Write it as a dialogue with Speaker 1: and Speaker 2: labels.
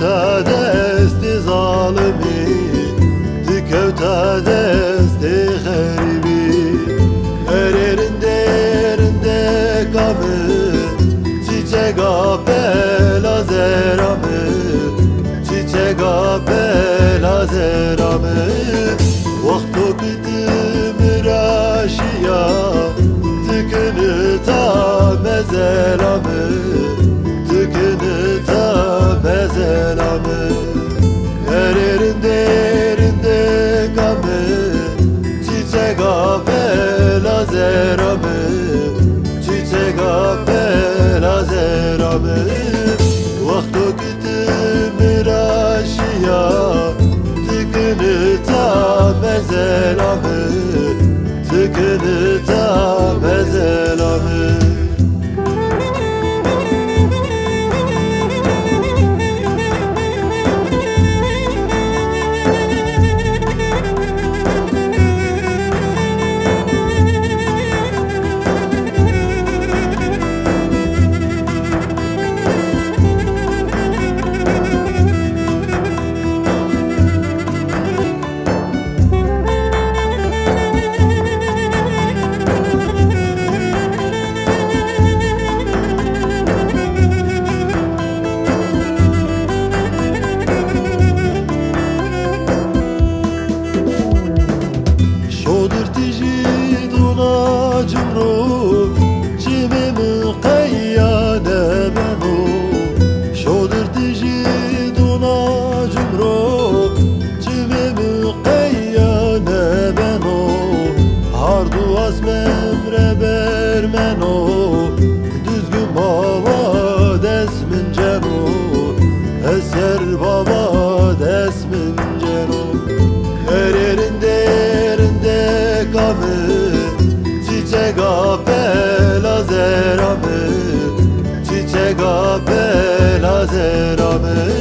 Speaker 1: desti zalimi Dikevta desti garibi Her yerinde yerinde gamı Çiçek apel azeramı Çiçek ta azmem reber meno Düzgün baba desmin ceno. Eser baba desmin ceno. Her yerinde yerinde kamı Çiçek apel azeramı Çiçek apel azeramı